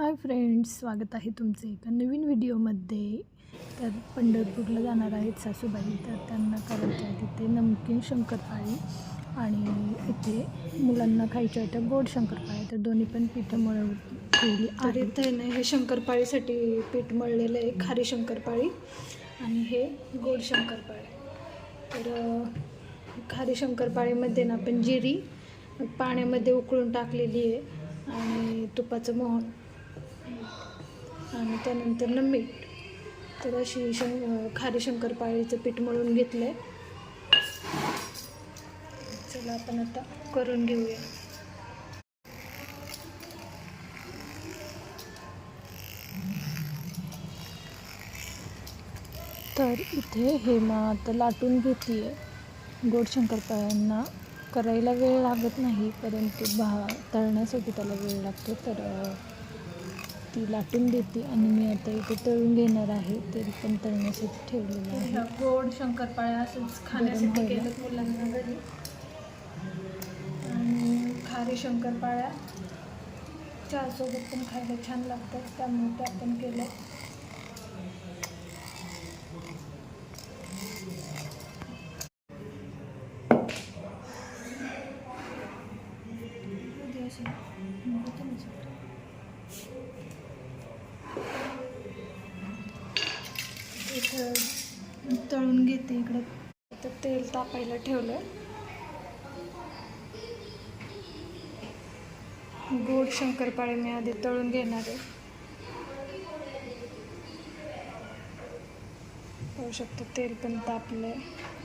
Hi friends स्वागत आहे तुमचं एका नवीन व्हिडिओमध्ये. तर पंढरपूरला जाणार आहेत सासूबाई. तर त्यांना करायचं आहे तिथे नमकीन शंकरपाळी आणि इथे मुलांना खायच्या होत्या गोड शंकरपाळी. तर दोन्ही पण पिठं मळवून ठेवली तर इथे ना हे शंकरपाळीसाठी पीठ मळलेलं आहे खारी शंकरपाळी आणि हे गोड शंकरपाळी. तर खारी शंकरपाळीमध्ये ना आपण जिरी पाण्यामध्ये उकळून टाकलेली आहे आणि तुपाचं मोहन आणि त्यानंतर ना मीठ. तर अशी शं खारी शंकरपाळीचं पीठ मळून घेतलं आहे चला आपण आता करून घेऊया. तर इथे हेमा आता लाटून घेते गोड शंकरपाळ्यांना करायला वेळ लागत नाही परंतु भा तळण्यासाठी त्याला वेळ लागतो. तर ती लाटून देते आणि मी आता इथे तळून घेणार आहे तरी पण तळण्यासाठी ठेवलेलं आहे. गोड शंकरपाळ्या असंच खाण्यासाठी. केलं मुलांना घरी. आणि खारी शंकरपाळ्या चहासोबत पण खायला छान लागतात त्यामुळे त्या पण केलं. तळून घेते इकडे. तर तेल तापायला ठेवलं गोड शंकरपाळे मी आधी तळून घेणार आहे. पाहू शकतो तेल पण तापलं आहे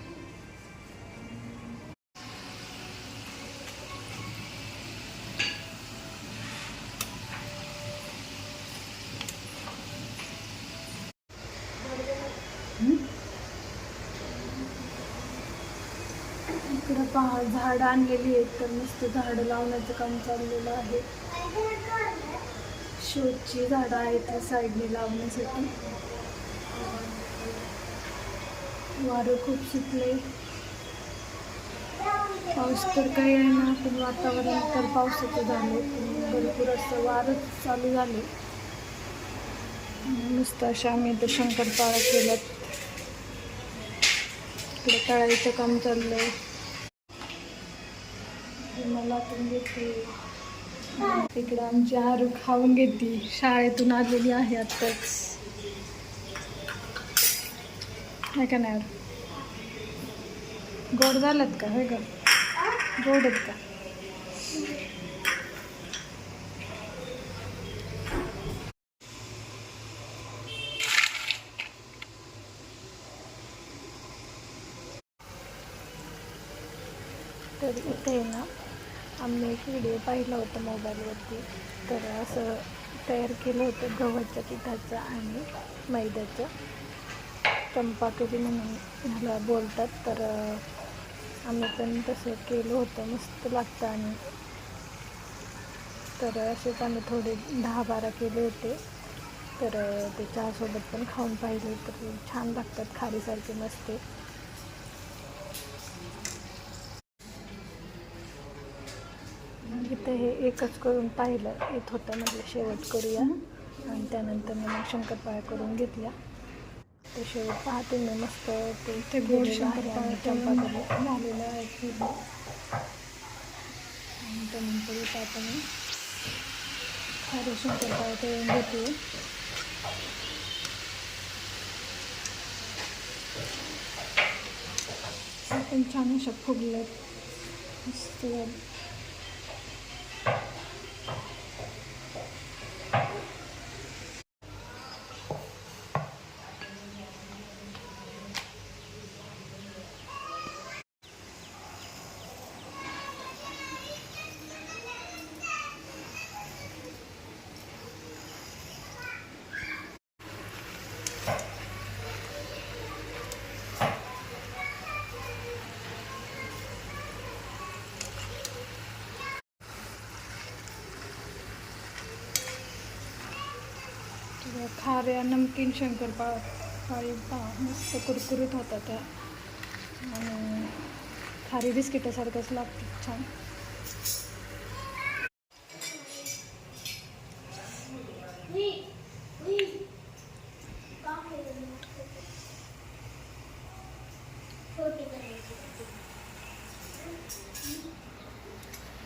झाडं आणलेली आहेत. तर नुसतं झाडं लावण्याचं काम चाललेलं आहे. शोची झाडं आहेत त्या साईडने लावण्यासाठी. वारं खूप सुटले पाऊस तर काही आहे ना पण वातावरण तर पावसाचं झालं भरपूर असं वारं चालू झाले नुसतं अशा आम्ही इथं शंकरपाळा केल्यात. इकडे तळायचं काम चाललं आहे मला पण घेते इकडं आमची आरू खाऊन घेते. शाळेतून आलेली आहे आत्ताच. आहे का नाही आरू? गोड झालात का? होय का गोड आहेत का? तर इथे ना. आम्ही एक व्हिडिओ पाहिला होता मोबाईलवरती तर असं तयार केलं होतं गव्हाच्या पिठाचं आणि मैद्याचं. चंपाकरी म्हणून ह्याला बोलतात. तर आम्ही पण तसं केलं होतं. मस्त लागतं आणि. तर असेच आम्ही थोडे दहा बारा केले होते. तर ते चहासोबत पण खाऊन पाहिले. तर छान लागतात. खारीसारखे मस्त. इथं हे एकच करून पाहिलं. येत होतं म्हटलं शेवट करूया. आणि त्यानंतर मग शंकरपाळ्या करून घेतल्या. ते शेवट पाहते मी मस्त ते ते गोड केलेलं आहे आणि शंकरपाळ्या चंपाकली तळून झालेलं आहे पूर्ण. आणि त्यानंतर इथं आपण खारी शंकरपाळ्या तळून घेते पण छान अशा फुगल्यात. मस्त. त्या नमकीन शंकरपा पाळी पा मस्त कुरकुरीत होतात त्या. आणि खारी बिस्किटासारखंच लागतं छान.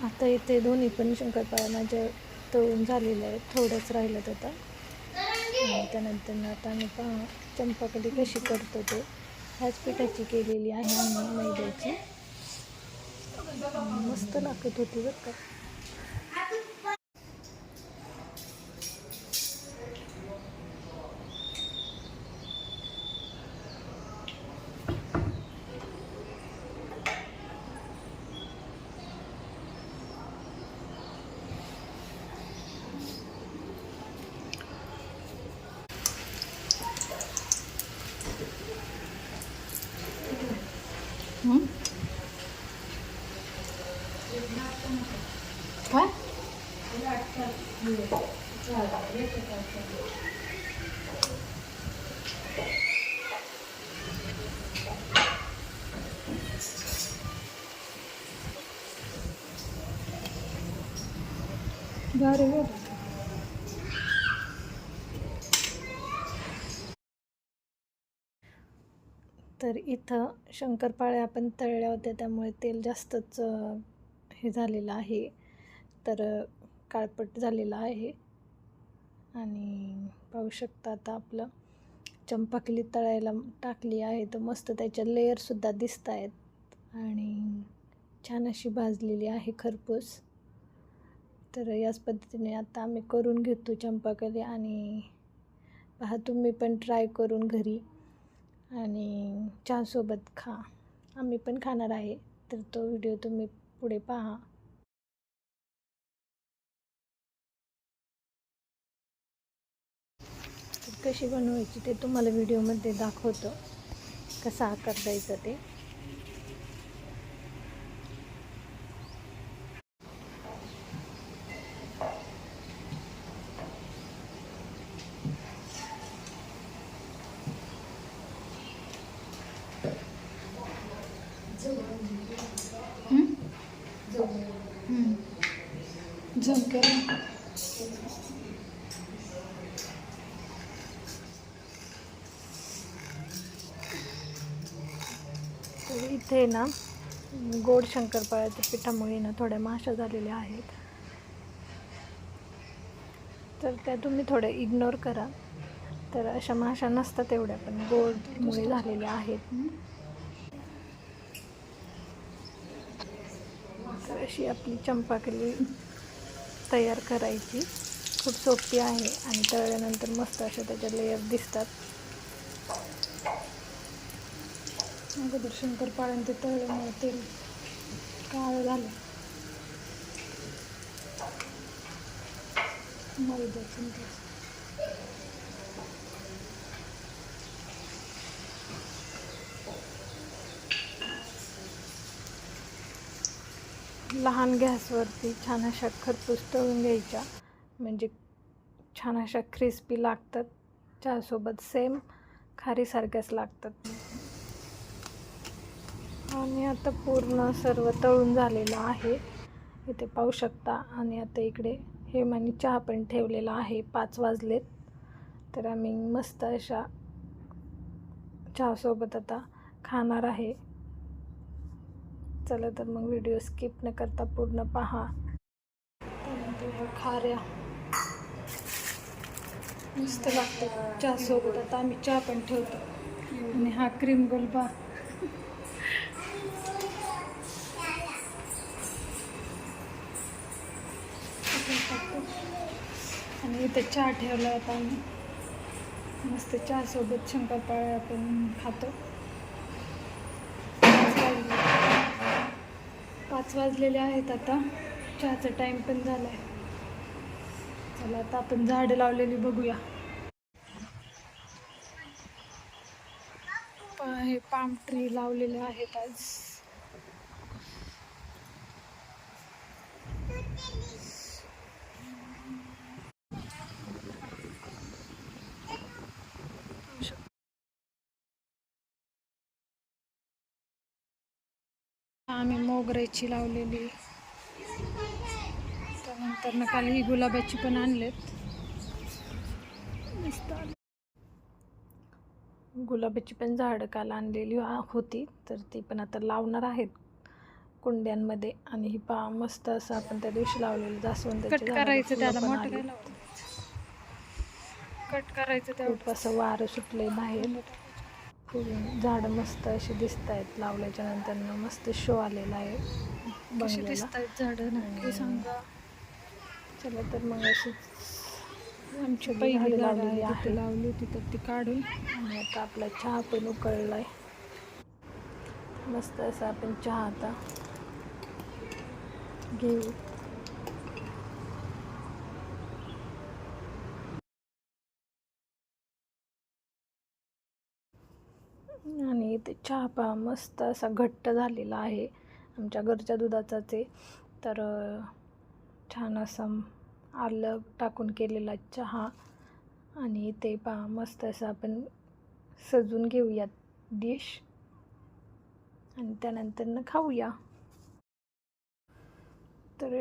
आता इथे दोन्ही पण शंकरपाळ्या माझ्या तळून झालेल्या आहेत थोडंच राहिलं आता त्यानंतर आता आम्ही पहा चंपाकडे कशी करतो ते ह्याच पिठाची केलेली आहे आम्ही मैद्याची. मस्त लागत होती बरं का. काय गारे तर इथं शंकरपाळ्या आपण तळल्या होत्या त्यामुळे तेल जास्तच हे झालेलं आहे. तर काळपट झालेला आहे. आणि पाहू शकता आता आपलं चंपाकली तळायला टाकली आहे. तर मस्त त्याच्या लेअरसुद्धा दिसत आहेत. आणि छान अशी भाजलेली आहे खरपूस. तर याच पद्धतीने आता आम्ही करून घेतो चंपाकली आणि पहा तुम्ही पण ट्राय करून घरी. आणि चहासोबत खा. आम्ही पण खाणार आहे. तर तो व्हिडिओ तुम्ही पुढे पहा. कशी बनवायची ते तुम्हाला व्हिडिओमध्ये दाखवतं. कसा आकार द्यायचा ते. झमके इथे ना गोड शंकरपाळ्याच्या पिठामुळे ना थोड्या माशा झालेल्या आहेत. तर त्या तुम्ही थोड्या इग्नोर करा. तर अशा माशा नसतात एवढ्या पण गोडमुळे झालेल्या आहेत तर अशी आपली चंपाकली तयार करायची. खूप सोपी आहे आणि तळल्यानंतर मस्त अशा त्याच्या लेयर दिसतात. अगोदर शंकरपाळ्यानं ते तळल्यामुळे तेल काळं झालं. मैद्याचं लहान गॅसवरती छान अशा खरपूस तळून घ्यायच्या. म्हणजे छान अशा क्रिस्पी लागतात. चहासोबत सेम खारीसारख्याच लागतात. आणि आता पूर्ण सर्व तळून झालेलं आहे. इथे पाहू शकता. आणि आता इकडे हेमानी चहा पण ठेवलेला आहे. पाच वाजलेत. तर आम्ही मस्त अशा चहासोबत आता खाणार आहे. चला तर मग व्हिडिओ स्किप न करता पूर्ण पहा. त्यानंतर खाऱ्या. मस्त लागते चहासोबत आता आम्ही चहा पण ठेवतो. आणि हा क्रीम गलबा. आणि इथे चहा ठेवला आता आम्ही. मस्त चहासोबत शंकरपाळ्या आपण खातो पाच वाजले पाच वाजलेले आहेत आता. चहाचा टाईम पण झाला आहे चला आता आपण झाडं लावलेली बघूया. प- हे पाम ट्री लावलेले आहेत आज. आम्ही मोगऱ्याची लावलेली. त्यानंतर ना काल ही गुलाबाची पण आणलेत. गुलाबाची पण झाडं काल आणलेली होती तर ती पण आता लावणार आहेत कुंड्यांमध्ये. आणि ही पा मस्त असं आपण त्या दिवशी लावलेलं जास्वंदाची कट करायचं त्याला मोठं कट करायचं त्या खूप असं वारं सुटले बाहेर. फुलं झाडं मस्त अशी दिसत आहेत लावल्याच्या नंतर मस्त शो आलेला आहे कशी बंगल्याला. दिसत आहेत झाडं नक्की सांगा. चला तर मग अशीच आमची सगळी पहिली लावलेली आहे. लावली होती तर ती काढून. आणि आता आपला चहा पण उकळलाय. मस्त असा आपण चहा आता घेऊ. आणि ते चहा मस्त असा घट्ट झालेला आहे आमच्या घरच्या दुधाचाच आहे तर छान असा आलं टाकून केलेला चहा. आणि ते पा मस्त असं आपण सजून घेऊयात डिश आणि त्यानंतर खाऊया. तर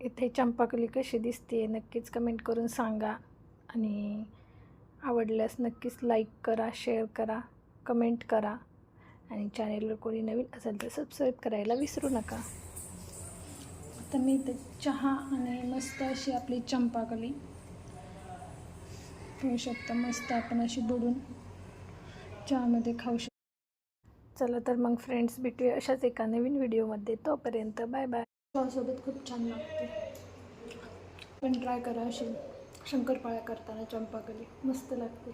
इथे चंपाकली कशी दिसते नक्कीच कमेंट करून सांगा. आणि आवडल्यास नक्कीच लाईक करा शेअर करा. कमेंट करा. आणि चॅनेलवर कोणी नवीन असेल तर सबस्क्राईब करायला विसरू नका. आता मी इथे चहा आणि मस्त अशी आपली चंपाकली. होऊ शकता मस्त आपण अशी बुडून चहामध्ये खाऊ शकतो चला तर मग फ्रेंड्स भेटूया अशाच एका नवीन व्हिडिओमध्ये तोपर्यंत बाय बाय चहासोबत खूप छान लागते. पण ट्राय करा अशी शंकरपाळ्या करताना चंपाकली. मस्त लागते.